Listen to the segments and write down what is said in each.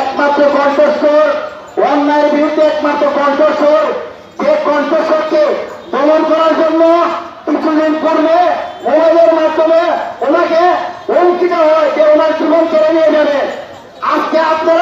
একমাত্র কণ্ঠস্বর, অন্যায়ের বিরুদ্ধে একমাত্র কণ্ঠস্বর। যে কণ্ঠস্বরকে দমন করার জন্য কিছুদিন পূর্বে মোবাইলের মাধ্যমে ওনাকে অঙ্কিত হয় যে ওনার জীবন কেড়ে নিয়ে যাবে। আজকে আপনারা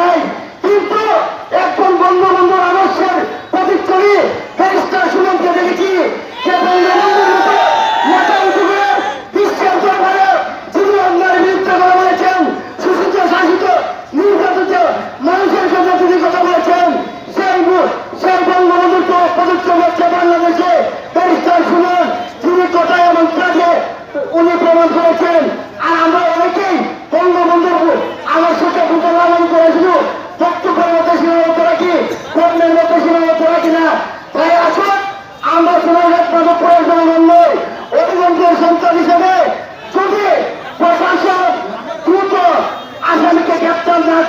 নাই। কিন্তু এখন বঙ্গবন্ধুর আদর্শের প্রতিচ্ছবি ব্যারিস্টার সুমনকে দেখেছি, যে বলেছেন মানুষের সাথে কথা বলেছেন, সেই তিনি উনি করেছেন? আর আমরা অনেকেই